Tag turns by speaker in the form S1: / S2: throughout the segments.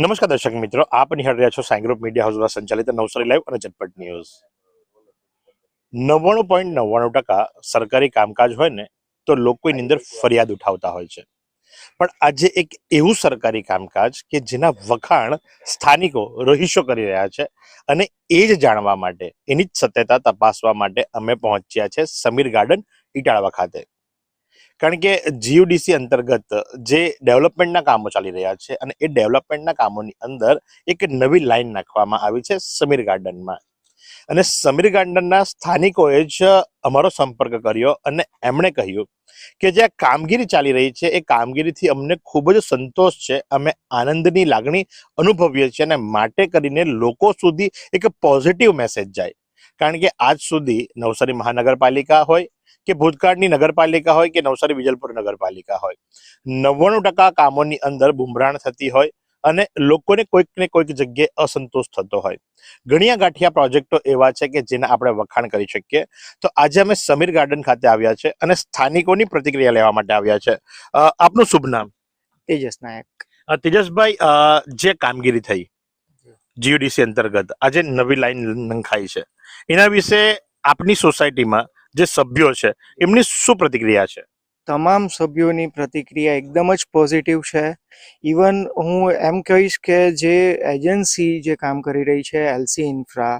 S1: નમસ્કાર દર્શક મિત્રો, આપ નિહાળ રહ્યા છો સાઈ ગ્રુપ મીડિયા હાઉસ દ્વારા સંચાલિત નવસારી લાઈવ અને ઝટપટ ન્યૂઝ. નવ્વાણું પોઈન્ટ નવ્વાણું ટકા સરકારી કામકાજ હોય ને, તો લોકો એની અંદર ફરિયાદ ઉઠાવતા હોય છે. પણ આજે એક એવું સરકારી કામકાજ કે જેના વખાણ સ્થાનિકો રહીશો કરી રહ્યા છે અને એ જ જાણવા માટે, એની જ સત્યતા તપાસવા માટે અમે પહોંચ્યા છે સમીર ગાર્ડન, ઇટાળવા ખાતે. કારણ કે જીયુડીસી અંતર્ગત જે ડેવલપમેન્ટના કામો ચાલી રહ્યા છે અને એ ડેવલપમેન્ટના કામોની અંદર એક નવી લાઈન નાખવામાં આવી છે સમીર ગાર્ડનમાં. અને સમીર ગાર્ડનના સ્થાનિકોએ જ અમારો સંપર્ક કર્યો અને એમણે કહ્યું કે જે આ કામગીરી ચાલી રહી છે, એ કામગીરીથી અમને ખૂબ જ સંતોષ છે, અમે આનંદની લાગણી અનુભવીએ છીએ અને માટે કરીને લોકો સુધી એક પોઝિટિવ મેસેજ જાય. કારણ કે આજ સુધી નવસારી મહાનગરપાલિકા હોય કે ભૂતકાળની નગરપાલિકા હોય કે નવસારી વિજલપુર નગરપાલિકા હોય. નવ્વાણું ટકા કામોની અંદર બુમરાણ થતી હોય અને લોકોને કોઈક ને કોઈક જગ્યાએ અસંતોષ થતો હોય. ઘણીયા ગાંઠિયા પ્રોજેક્ટો એવા છે કે જેના આપણે વખાણ કરી શકીએ. તો આજે અમે સમીર ગાર્ડન ખાતે આવ્યા છે અને સ્થાનિકોની પ્રતિક્રિયા લેવા માટે આવ્યા છે. આપનું શુભ નામ?
S2: તેજસ નાયક.
S1: તેજસભાઈ જે કામગીરી થઈ જીયુડીસી અંતર્ગત આજે નવી લાઈન નંખાઈ છે. એના વિશે આપની સોસાયટીમાં જે સભ્યો છે એમની શું પ્રતિક્રિયા છે?
S2: તમામ સભ્યોની પ્રતિક્રિયા એકદમ જ પોઝિટિવ છે. ઇવન હું એમ કહીશ કે જે એજન્સી જે કામ કરી રહી છે એલસી ઇન્ફ્રા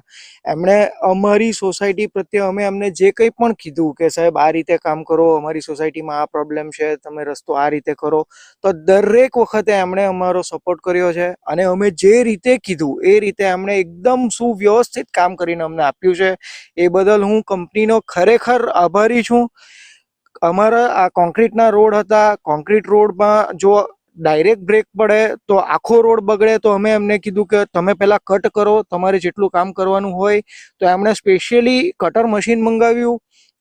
S2: એમણે અમારી સોસાયટી પ્રત્યે અમે એમને જે કંઈ પણ કીધું કે સાહેબ આ રીતે કામ કરો, અમારી સોસાયટીમાં આ પ્રોબ્લેમ છે, તમે રસ્તો આ રીતે કરો, તો દરેક વખતે એમણે અમારો સપોર્ટ કર્યો છે અને અમે જે રીતે કીધું એ રીતે એમણે એકદમ સુવ્યવસ્થિત કામ કરીને અમને આપ્યું છે. એ બદલ હું કંપનીનો ખરેખર આભારી છું. અમારા આ કોન્ક્રીટના રોડ હતા. કોન્ક્રીટ રોડમાં જો ડાયરેક્ટ બ્રેક પડે તો આખો રોડ બગડે તો અમે એમને કીધું કે તમે પહેલાં કટ કરો, તમારે જેટલું કામ કરવાનું હોય. તો એમણે સ્પેશિયલી કટર મશીન મંગાવ્યું.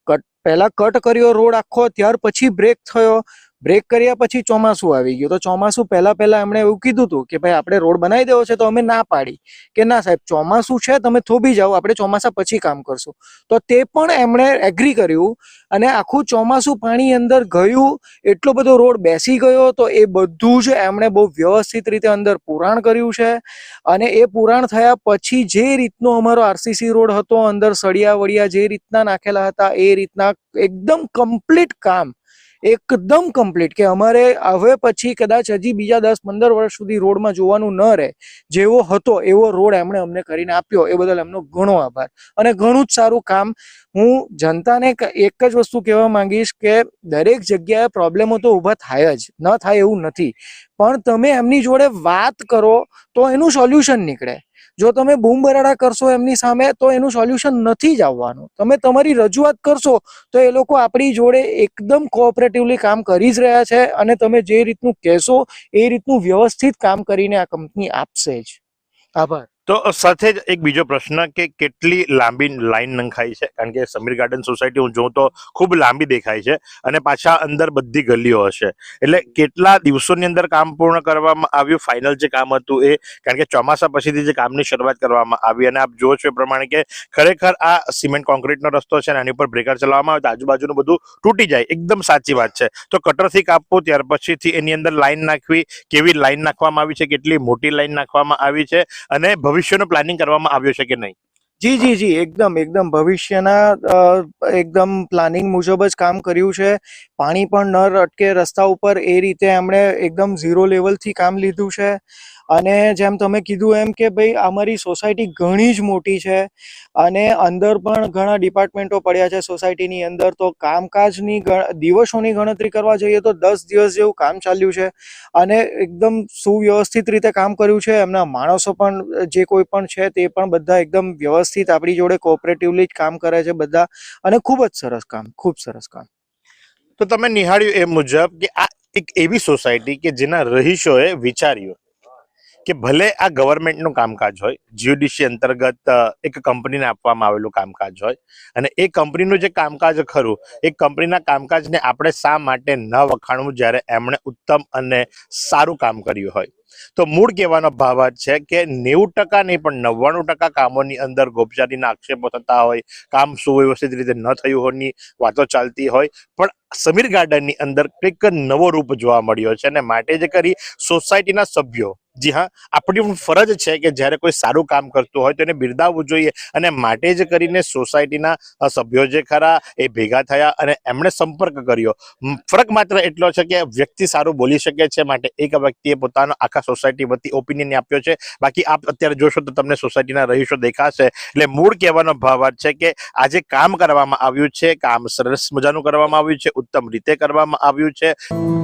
S2: કટ પહેલાં કટ કર્યો રોડ આખો, ત્યાર પછી બ્રેક થયો. બ્રેક કર્યા પછી ચોમાસું આવી ગયું. તો ચોમાસું પહેલા પહેલા એમણે એવું કીધું હતું કે ભાઈ, આપણે રોડ બનાવી દેવો છે તો અમે ના પાડી. કે ના સાહેબ, ચોમાસું છે, તમે થોભી જાઓ, આપણે ચોમાસા પછી કામ કરશું. તો તે પણ એમણે એગ્રી કર્યું અને આખું ચોમાસું પાણી અંદર ગયું, એટલો બધો રોડ બેસી ગયો, તો એ બધું જ એમણે બહુ વ્યવસ્થિત રીતે અંદર પુરાણ કર્યું છે. અને એ પુરાણ થયા પછી જે રીતનો અમારો આરસીસી રોડ હતો, અંદર સળિયા વળિયા જે રીતના નાખેલા હતા, એ રીતના એકદમ કમ્પ્લીટ કામ એકદમ કમ્પ્લીટ કે અમારે હવે પછી કદાચ હજી બીજા દસ પંદર વર્ષ સુધી રોડમાં જોવાનું ન રહે, જેવો હતો એવો રોડ એમણે અમને કરીને આપ્યો, એ બદલ એમનો ઘણો આભાર. અને ઘણું જ સારું કામ. હું જનતાને એક જ વસ્તુ કહેવા માંગીશ કે દરેક જગ્યાએ પ્રોબ્લેમો તો ઊભા થાય જ, ન થાય એવું નથી. પણ તમે એમની જોડે વાત કરો તો એનું સોલ્યુશન નીકળે. જો તમે બૂમ બરાડા કરશો એમની સામે, તો એનું સોલ્યુશન નથી જ આવવાનું. તમે તમારી રજૂઆત કરશો, તો એ લોકો આપણી જોડે એકદમ કોઓપરેટિવલી કામ કરી જ રહ્યા છે અને તમે જે રીતનું કહેશો, એ રીતનું વ્યવસ્થિત કામ કરીને આ કંપની આપશે જ. આભાર.
S1: તો સાથે જ એક બીજો પ્રશ્ન કે કેટલી લાંબી લાઈન નંખાઈ છે? કારણ કે સમીર ગાર્ડન સોસાયટી હું જોઉં તો ખૂબ લાંબી દેખાય છે અને પાછા અંદર બધી ગલીઓ હશે. એટલે કેટલા દિવસોની અંદર કામ પૂર્ણ કરવામાં આવ્યું? ફાઇનલ જે કામ હતું એ, કારણ કે ચોમાસા પછીથી જે કામની શરૂઆત કરવામાં આવી અને આપ જુઓ છો એ પ્રમાણે કે ખરેખર આ સિમેન્ટ કોન્ક્રીટનો રસ્તો છે અને આની ઉપર બ્રેકર ચલાવવામાં આવે તો આજુબાજુનું બધું તૂટી જાય. એકદમ સાચી વાત છે. તો કટરથી કાપવું ત્યાર પછીથી એની અંદર લાઈન નાખવી. કેવી લાઈન નાખવામાં આવી છે? કેટલી મોટી લાઈન નાખવામાં આવી છે? અને ભવિષ્યનું પ્લાનિંગ કરવામાં આવ્યું છે કે નહીં?
S2: જી જી જી, એકદમ એકદમ. ભવિષ્યના એકદમ પ્લાનિંગ મુજબ જ કામ કર્યું છે. પાણી પણ ન અટકે રસ્તા ઉપર એ રીતે એમણે એકદમ ઝીરો લેવલથી કામ લીધું છે. અને જેમ તમે કીધું એમ કે ભાઈ અમારી સોસાયટી ઘણી જ મોટી છે અને અંદર પણ ઘણા ડિપાર્ટમેન્ટો પડ્યા છે સોસાયટીની અંદર. તો કામકાજની દિવસોની ગણતરી કરવા જઈએ તો દસ દિવસ જેવું કામ ચાલ્યું છે અને એકદમ સુવ્યવસ્થિત રીતે કામ કર્યું છે. એમના માણસો પણ, જે કોઈ પણ છે તે પણ બધા એકદમ વ્યવસ્થિત આપણી જોડે કોઓપરેટિવલી જ કામ કરે છે બધા અને ખૂબ જ સરસ કામ, ખૂબ સરસ કામ.
S1: તો તમે નિહાળ્યું એ મુજબ કે આ એક એવી સોસાયટી કે જેના રહીશોએ વિચાર્યું કે ભલે આ ગવર્મેન્ટનું કામકાજ હોય જીયુડીસી અંતર્ગત એક કંપનીને આપવામાં આવેલું કામકાજ હોય, અને એ કંપનીનું જે કામકાજ ખરું, એ કંપનીના કામકાજને આપણે શા માટે ન વખાણવું જ્યારે એમણે ઉત્તમ અને સારું કામ કર્યું હોય? તો મૂળ કહેવાનો ભાવ જ છે કે નેવું ટકા નહીં, પણ નવ્વાણું ટકા કામોની અંદર ગોપચારીના આક્ષેપો થતા હોય, કામ સુવ્યવસ્થિત રીતે ન થયું હોવાની વાતો ચાલતી હોય, પણ સમીર ગાર્ડનની અંદર કંઈક નવો રૂપ જોવા મળ્યો છે, અને માટે જ કરી સોસાયટીના સભ્યો જી હા, આપણી પણ ફરજ છે કે જ્યારે કોઈ સારું કામ કરતું હોય તો એને બિરદાવવું જોઈએ અને માટે જ કરીને સોસાયટીના સભ્યો જે ખરા એ ભેગા થયા અને એમણે સંપર્ક કર્યો. ફરક માત્ર એટલો છે કે વ્યક્તિ સારું બોલી શકે છે માટે એક વ્યક્તિએ પોતાનો આખા સોસાયટી વતી ઓપિનિયન આપ્યો છે. બાકી આપ અત્યારે જોશો તો તમને સોસાયટીના રહીશો દેખાશે. એટલે મૂળ કહેવાનો ભાવ છે કે આજે કામ કરવામાં આવ્યું છે, કામ સરસ મજાનું કરવામાં આવ્યું છે, ઉત્તમ રીતે કરવામાં આવ્યું છે.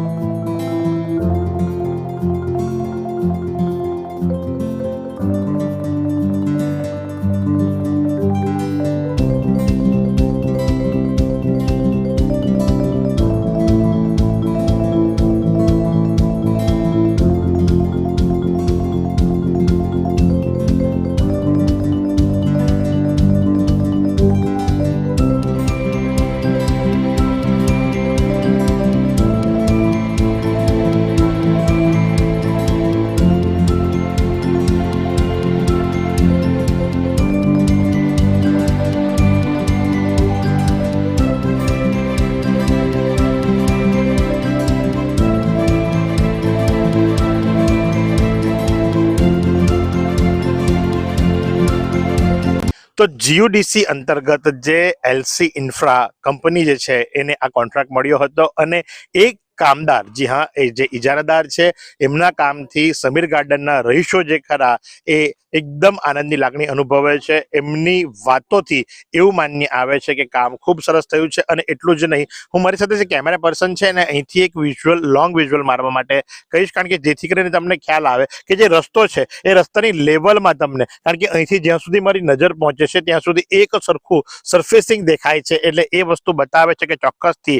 S1: તો જીયુડીસી અંતર્ગત જે એલસી ઇન્ફ્રા કંપની જે છે, એને આ કોન્ટ્રાક્ટ મળ્યો હતો અને એક કામદાર. જી હા, એ જે ઇજારાદાર છે, એમના કામથી સમીર ગાર્ડનના રહીશો જે ખરા, એ એકદમ આનંદની લાગણી અનુભવે છે. એમની વાતોથી એવું માન્ય આવે છે કે કામ ખૂબ સરસ થયું છે અને એટલું જ નહીં, હું મારી સાથે જે કેમેરા પર્સન છે ને અહીંથી એક વિઝ્યુઅલ લોંગ વિઝ્યુઅલ મારવા માટે કહીશ, કારણ કે જેથી કરીને તમને ખ્યાલ આવે કે જે રસ્તો છે, એ રસ્તાની લેવલમાં તમને, કારણ કે અહીંથી જ્યાં સુધી મારી નજર પહોંચે છે, ત્યાં સુધી એક સરખું સરફેસિંગ દેખાય છે. એટલે એ વસ્તુ બતાવે છે કે ચોક્કસથી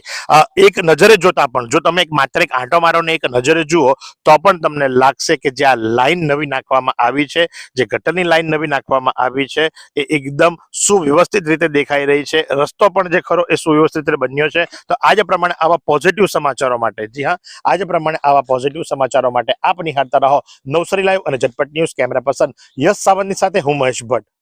S1: એક નજરે જોતા પણ જો તમે એક માત્ર એક આંટો મારો એક નજરે જુઓ, તો પણ તમને લાગશે કે જે આ લાઈન નવી નાખવામાં આવી છે, જે ગટરની લાઈન નવી નાખવામાં આવી છે, એ એકદમ સુવ્યવસ્થિત રીતે દેખાઈ રહી છે. રસ્તો પણ જે ખરો એ સુવ્યવસ્થિત રીતે બન્યો છે. તો આજે પ્રમાણે આવા પોઝિટિવ સમાચારો માટે, જી હા, આજ પ્રમાણે આવા પોઝિટિવ સમાચારો માટે આપ નિહાળતા રહો નવસરી લાઈવ અને Jhatpat news camera person Yash સાવંતની સાથે હું મહેશ ભટ્ટ.